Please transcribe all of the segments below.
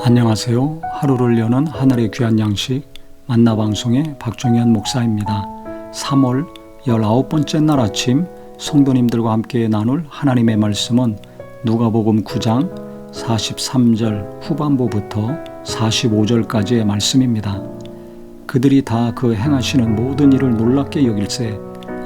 안녕하세요. 하루를 여는 하늘의 귀한 양식 만나 방송의 박종현 목사입니다. 3월 19번째 날 아침 성도님들과 함께 나눌 하나님의 말씀은 누가복음 9장 43절 후반부부터 45절까지의 말씀입니다. 그들이 다 그 행하시는 모든 일을 놀랍게 여길세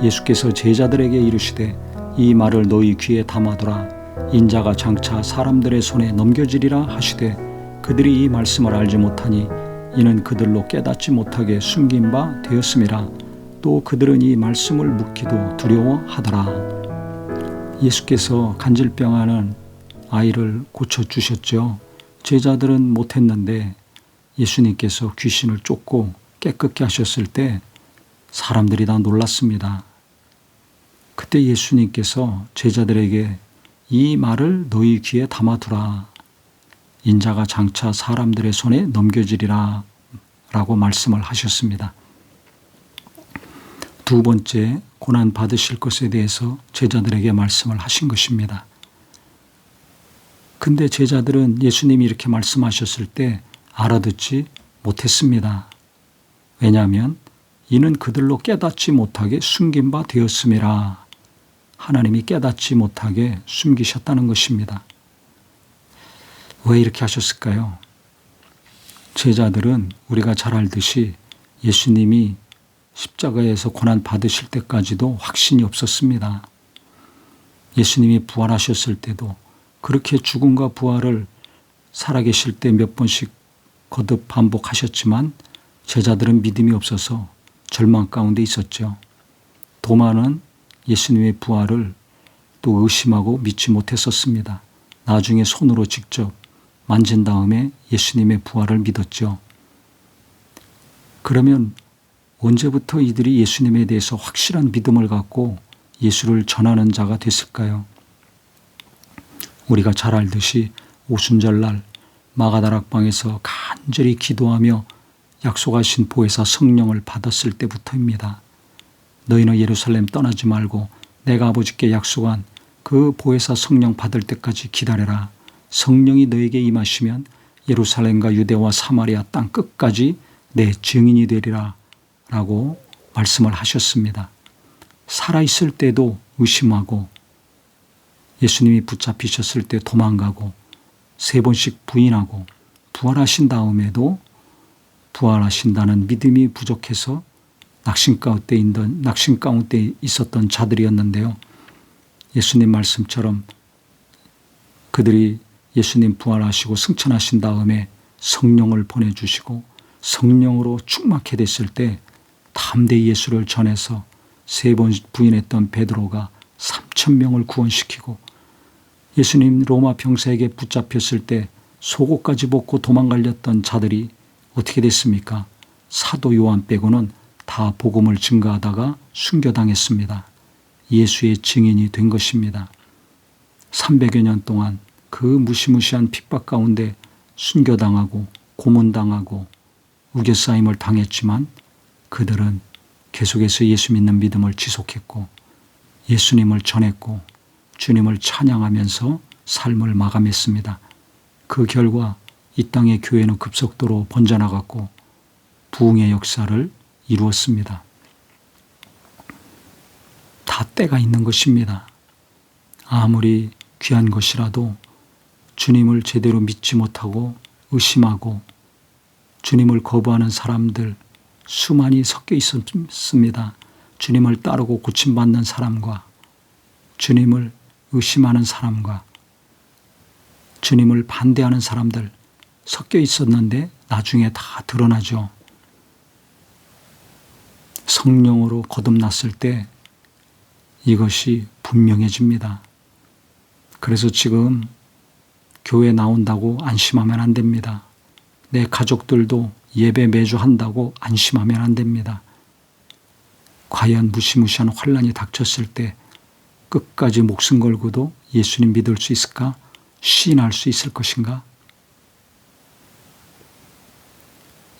예수께서 제자들에게 이르시되 이 말을 너희 귀에 담아두라 인자가 장차 사람들의 손에 넘겨지리라 하시되 그들이 이 말씀을 알지 못하니 이는 그들로 깨닫지 못하게 숨긴 바 되었음이라 또 그들은 이 말씀을 묻기도 두려워하더라 예수께서 간질병하는 아이를 고쳐 주셨죠 제자들은 못했는데 예수님께서 귀신을 쫓고 깨끗게 하셨을 때 사람들이 다 놀랐습니다. 그때 예수님께서 제자들에게 이 말을 너희 귀에 담아두라. 인자가 장차 사람들의 손에 넘겨지리라. 라고 말씀을 하셨습니다. 두 번째, 고난 받으실 것에 대해서 제자들에게 말씀을 하신 것입니다. 근데 제자들은 예수님이 이렇게 말씀하셨을 때 알아듣지 못했습니다. 왜냐하면 이는 그들로 깨닫지 못하게 숨긴 바 되었음이라 하나님이 깨닫지 못하게 숨기셨다는 것입니다. 왜 이렇게 하셨을까요? 제자들은 우리가 잘 알듯이 예수님이 십자가에서 고난 받으실 때까지도 확신이 없었습니다. 예수님이 부활하셨을 때도 그렇게 죽음과 부활을 살아계실 때 몇 번씩 거듭 반복하셨지만 제자들은 믿음이 없어서 절망 가운데 있었죠. 도마는 예수님의 부활을 또 의심하고 믿지 못했었습니다. 나중에 손으로 직접 만진 다음에 예수님의 부활을 믿었죠. 그러면 언제부터 이들이 예수님에 대해서 확실한 믿음을 갖고 예수를 전하는 자가 됐을까요? 우리가 잘 알듯이 오순절날 마가다락방에서 간절히 기도하며 약속하신 보혜사 성령을 받았을 때부터입니다. 너희는 예루살렘 떠나지 말고 내가 아버지께 약속한 그 보혜사 성령 받을 때까지 기다려라. 성령이 너에게 임하시면 예루살렘과 유대와 사마리아 땅 끝까지 내 증인이 되리라. 라고 말씀을 하셨습니다. 살아있을 때도 의심하고 예수님이 붙잡히셨을 때 도망가고 세 번씩 부인하고 부활하신 다음에도 부활하신다는 믿음이 부족해서 낙심 가운데 있던 낙심 가운데 있었던 자들이었는데요. 예수님 말씀처럼 그들이 예수님 부활하시고 승천하신 다음에 성령을 보내주시고 성령으로 충만케 됐을 때 담대히 예수를 전해서 세 번 부인했던 베드로가 3천 명을 구원시키고 예수님 로마 병사에게 붙잡혔을 때 속옷까지 벗고 도망갈렸던 자들이 어떻게 됐습니까? 사도 요한 빼고는 다 복음을 증거하다가 순교당했습니다. 예수의 증인이 된 것입니다. 300여 년 동안 그 무시무시한 핍박 가운데 순교당하고 고문당하고 우겨싸임을 당했지만 그들은 계속해서 예수 믿는 믿음을 지속했고 예수님을 전했고 주님을 찬양하면서 삶을 마감했습니다. 그 결과 이 땅의 교회는 급속도로 번져나갔고 부흥의 역사를 이루었습니다. 다 때가 있는 것입니다. 아무리 귀한 것이라도 주님을 제대로 믿지 못하고 의심하고 주님을 거부하는 사람들 수많이 섞여 있었습니다. 주님을 따르고 고침받는 사람과 주님을 의심하는 사람과 주님을 반대하는 사람들 섞여 있었는데 나중에 다 드러나죠. 성령으로 거듭났을 때 이것이 분명해집니다. 그래서 지금 교회 나온다고 안심하면 안 됩니다. 내 가족들도 예배 매주 한다고 안심하면 안 됩니다. 과연 무시무시한 환란이 닥쳤을 때 끝까지 목숨 걸고도 예수님 믿을 수 있을까? 시인할 수 있을 것인가?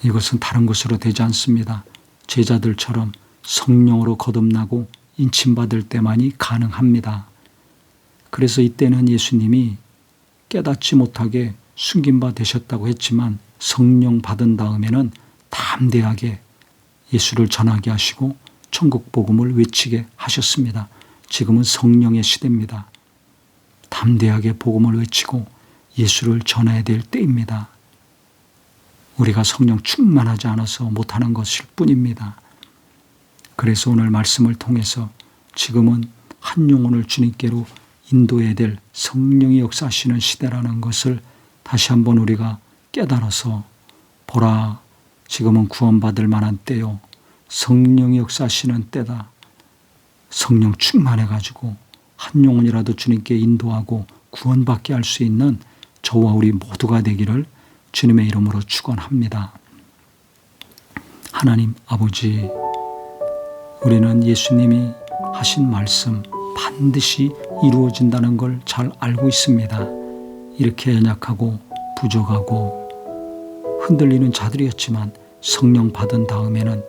이것은 다른 것으로 되지 않습니다. 제자들처럼 성령으로 거듭나고 인침받을 때만이 가능합니다. 그래서 이때는 예수님이 깨닫지 못하게 숨긴 바 되셨다고 했지만 성령 받은 다음에는 담대하게 예수를 전하게 하시고 천국 복음을 외치게 하셨습니다. 지금은 성령의 시대입니다. 담대하게 복음을 외치고 예수를 전해야 될 때입니다. 우리가 성령 충만하지 않아서 못하는 것일 뿐입니다. 그래서 오늘 말씀을 통해서 지금은 한 영혼을 주님께로 인도해야 될 성령이 역사하시는 시대라는 것을 다시 한번 우리가 깨달아서 보라 지금은 구원받을 만한 때요 성령이 역사하시는 때다 성령 충만해 가지고 한 영혼이라도 주님께 인도하고 구원받게 할 수 있는 저와 우리 모두가 되기를 주님의 이름으로 축원합니다. 하나님 아버지 우리는 예수님이 하신 말씀 반드시 이루어진다는 걸 잘 알고 있습니다. 이렇게 연약하고 부족하고 흔들리는 자들이었지만 성령 받은 다음에는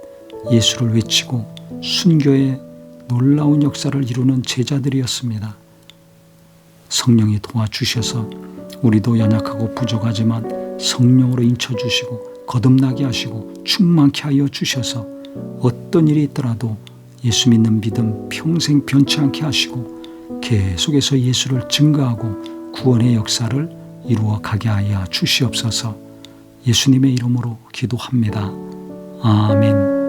예수를 외치고 순교의 놀라운 역사를 이루는 제자들이었습니다. 성령이 도와주셔서 우리도 연약하고 부족하지만 성령으로 인쳐주시고 거듭나게 하시고 충만케 하여 주셔서 어떤 일이 있더라도 예수 믿는 믿음 평생 변치 않게 하시고 계속해서 예수를 증거하고 구원의 역사를 이루어 가게 하여 주시옵소서 예수님의 이름으로 기도합니다. 아멘.